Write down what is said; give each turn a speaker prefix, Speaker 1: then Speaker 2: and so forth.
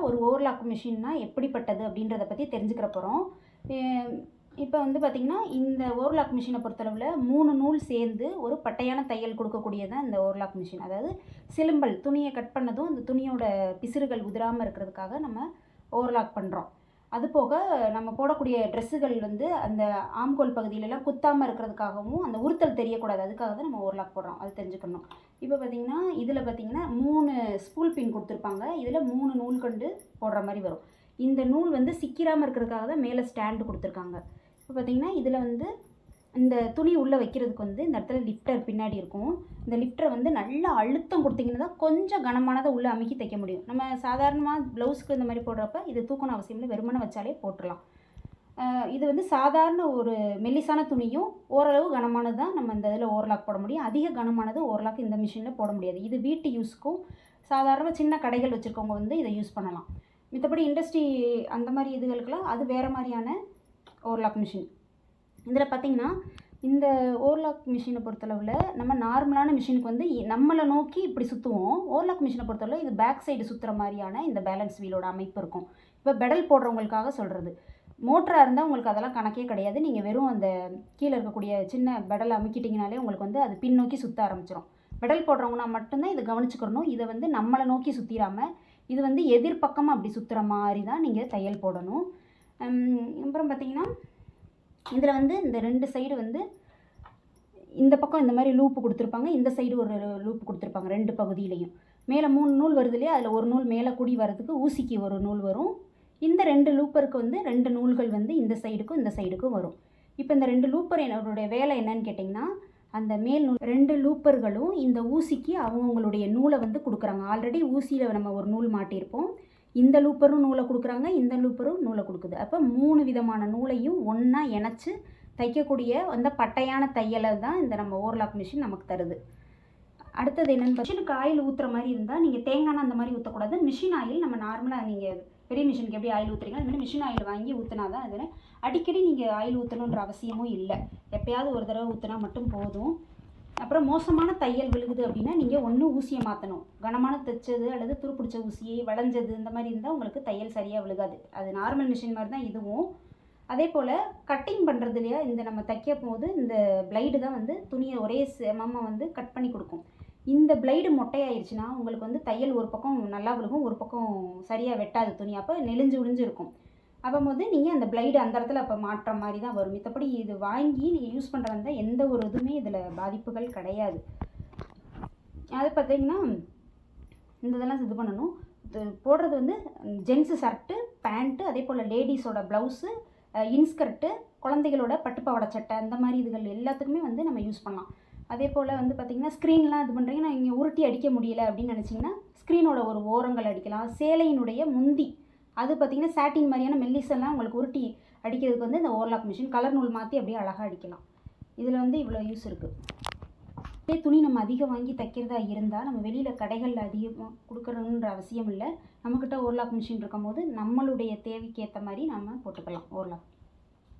Speaker 1: ஒரு ஓவர்லாக் மிஷின்னா எப்படிப்பட்டது அப்படின்றத பற்றி தெரிஞ்சுக்கிற போகிறோம் இப்போ வந்து பார்த்திங்கன்னா இந்த ஓவர்லாக் மிஷினை பொறுத்தளவில் மூணு நூல் சேர்ந்து ஒரு பட்டையான தையல் கொடுக்கக்கூடியதான் இந்த ஓவர்லாக் மிஷின் அதாவது சிலும்பல் துணியை கட் பண்ணதும் அந்த துணியோட பிசிறுகள் உதிராமல் இருக்கிறதுக்காக நம்ம ஓவர்லாக் பண்ணுறோம் அது போக நம்ம போடக்கூடிய ட்ரெஸ்ஸுகள் வந்து அந்த ஆம்கோல் பகுதியிலலாம் குத்தாமல் இருக்கிறதுக்காகவும் அந்த உறுத்தல் தெரியக்கூடாது. அதுக்காக தான் நம்ம ஓவர்லாக் போடுறோம். அது தெரிஞ்சுக்கணும். இப்போ பார்த்தீங்கன்னா இதில் பார்த்தீங்கன்னா மூணு ஸ்பூல் பின் கொடுத்துருப்பாங்க. இதில் மூணு நூல் கொண்டு போடுற மாதிரி வரும். இந்த நூல் வந்து சிக்கிராமல் இருக்கிறதுக்காக தான் மேலே ஸ்டாண்டு கொடுத்துருக்காங்க. இப்போ பார்த்தீங்கன்னா இதில் வந்து இந்த துணி உள்ளே வைக்கிறதுக்கு வந்து இந்த இடத்துல லிஃப்டர் பின்னாடி இருக்கும். இந்த லிஃப்டரை வந்து நல்லா அழுத்தம் கொடுத்தீங்கன்னா தான் கொஞ்சம் கனமானதை உள்ளே அமுக்கி தைக்க முடியும். நம்ம சாதாரணமாக ப்ளவுஸ்க்கு இந்த மாதிரி போடுறப்ப இது தூக்கணும் அவசியம் இல்லை. வெறுமனை வச்சாலே போட்டுடலாம். இது வந்து சாதாரண ஒரு மெல்லிசான துணியும் ஓரளவு கனமானது தான் நம்ம இந்த இதில் ஓவர்லாக் போட முடியும். அதிக கனமானது ஓவர்லாக் இந்த மிஷினில் போட முடியாது. இது வீட்டு யூஸ்க்கும் சாதாரண சின்ன கடைகள் வச்சுருக்கவங்க வந்து இதை யூஸ் பண்ணலாம். மித்தபடி இண்டஸ்ட்ரி அந்த மாதிரி இதுகளுக்கெல்லாம் அது வேறு மாதிரியான ஓவர்லாக் மிஷின் இதில் பார்த்தீங்கன்னா இந்த ஓவர்லாக் மிஷினை பொறுத்தளவில் நம்ம நார்மலான மிஷினுக்கு வந்து நம்மளை நோக்கி இப்படி சுற்றுவோம் ஓவர்லாக் மிஷினை பொறுத்தளவு இது பேக் சைடு சுற்றுற மாதிரியான இந்த பேலன்ஸ் வீலோட அமைப்பு இருக்கும். இப்போ பெடல் போடுறவங்களுக்காக சொல்கிறது மோட்டராக இருந்தால் உங்களுக்கு அதெல்லாம் கணக்கே கிடையாது. நீங்கள் வெறும் அந்த கீழே இருக்கக்கூடிய சின்ன பெடல் அமுக்கிட்டிங்கனாலே உங்களுக்கு வந்து அது பின்னோக்கி சுற்ற ஆரம்பிச்சிடும் பெடல் போடுறவங்கன்னா மட்டும்தான் இதை கவனிச்சுக்கணும். இதை வந்து நம்மளை நோக்கி சுற்றிடாமல் இது வந்து எதிர்பக்கமாக அப்படி சுற்றுற மாதிரி தான் நீங்கள் தையல் போடணும். அப்புறம் பார்த்தீங்கன்னா இதில் வந்து இந்த ரெண்டு சைடு வந்து இந்த பக்கம் இந்த மாதிரி லூப்பு கொடுத்துருப்பாங்க இந்த சைடு ஒரு லூப்பு கொடுத்துருப்பாங்க ரெண்டு பகுதியிலையும். மேலே மூணு நூல் வருது இல்லையா? அதில் ஒரு நூல் மேலே கூடி வர்றதுக்கு ஊசிக்கு ஒரு நூல் வரும். இந்த ரெண்டு லூப்பருக்கு வந்து ரெண்டு நூல்கள் வந்து இந்த சைடுக்கும் இந்த சைடுக்கும் வரும். இப்போ இந்த ரெண்டு லூப்பர் என்னோடைய வேலை என்னன்னு கேட்டிங்கன்னா அந்த மேல் நூல் ரெண்டு லூப்பர்களும் இந்த ஊசிக்கு அவங்கவுங்களுடைய நூலை வந்து கொடுக்குறாங்க. ஆல்ரெடி ஊசியில் நம்ம ஒரு நூல் மாட்டியிருப்போம். இந்த லூப்பரும் நூலை கொடுக்குறாங்க இந்த லூப்பரும் நூலை கொடுக்குது. அப்போ மூணு விதமான நூலையும் ஒன்றா இணைச்சி தைக்கக்கூடிய அந்த பட்டையான தையலை தான் இந்த நம்ம ஓவர்லாக் மிஷின் நமக்கு தருது. அடுத்தது என்னென்னு மிஷினுக்கு ஆயில் ஊற்றுற மாதிரி இருந்தால் நீங்கள் தேங்காய் அந்த மாதிரி ஊற்றக்கூடாது மிஷின் ஆயில் நம்ம நார்மலாக நீங்கள் பெரிய மிஷினுக்கு எப்படி ஆயில் ஊற்றுறீங்க அது மாதிரி மிஷின் ஆயில் வாங்கி ஊற்றினா தான் அதில் அடிக்கடி நீங்கள் ஆயில் ஊற்றணுன்ற அவசியமும் இல்லை. எப்போயாவது ஒரு தடவை ஊற்றினா மட்டும் போதும். அப்புறம் மோசமான தையல் விழுகுது அப்படின்னா நீங்கள் ஒன்று ஊசியை மாற்றணும் கனமான தைச்சது அல்லது துருப்பிடிச்ச ஊசியை வளைஞ்சது இந்த மாதிரி இருந்தால் உங்களுக்கு தையல் சரியாக விழுகாது. அது நார்மல் மிஷின் மாதிரி தான் இதுவும். அதே போல் கட்டிங் பண்ணுறதுலையா இந்த நம்ம தைக்க போது இந்த பிளைடு தான் வந்து துணியை ஒரே சமமாக வந்து கட் பண்ணி கொடுக்கும். இந்த பிளைடு மொட்டையாயிருச்சுன்னா உங்களுக்கு வந்து தையல் ஒரு பக்கம் நல்லா விழுகும் ஒரு பக்கம் சரியாக வெட்டாது துணி. அப்போ நெளிஞ்சு விழிஞ்சு இருக்கும். அப்போ வந்து நீங்கள் அந்த பிளைடு அந்த இடத்துல அப்போ மாட்டுற மாதிரி தான் வரும். மத்தபடி இது வாங்கி நீங்கள் யூஸ் பண்ணுற வந்தால் எந்த ஒரு இதுவுமே இதில் பாதிப்புகள் கிடையாது. அது பார்த்தீங்கன்னா இந்த இதெல்லாம் இது பண்ணணும். போடுறது வந்து ஜென்ஸு ஷர்ட்டு பேண்ட்டு அதே போல் லேடிஸோட ப்ளவுஸு இன்ஸ்கர்ட்டு குழந்தைகளோட பட்டுப்பாவடை சட்டை அந்த மாதிரி இதுகள் எல்லாத்துக்குமே வந்து நம்ம யூஸ் பண்ணலாம். அதே போல் வந்து பார்த்திங்கன்னா ஸ்க்ரீன்லாம் இது பண்ணுறீங்கன்னா இங்கே உருட்டி அடிக்க முடியல அப்படின்னு நினச்சிங்கன்னா ஸ்க்ரீனோட ஒரு ஓரங்கள் அடிக்கலாம். சேலையினுடைய முந்தி அது பார்த்திங்கன்னா சாட்டின் மாதிரியான மெல்லிசெல்லாம் உங்களுக்கு உருட்டி அடிக்கிறதுக்கு வந்து இந்த ஓர்லாக் மிஷின் கலர் நூல் மாற்றி அப்படியே அழகாக அடிக்கலாம். இதில் வந்து இவ்வளோ யூஸ் இருக்குது இதே துணி நம்ம அதிகம் வாங்கி தைக்கிறதா இருந்தால் நம்ம வெளியில் கடைகளில் அதிகமாக கொடுக்கணுன்ற அவசியம் இல்லை. நம்மக்கிட்ட ஓர்லாக் மிஷின் இருக்கும்போது நம்மளுடைய தேவைக்கு ஏற்ற மாதிரி நம்ம போட்டுக்கலாம் ஓர்லாக்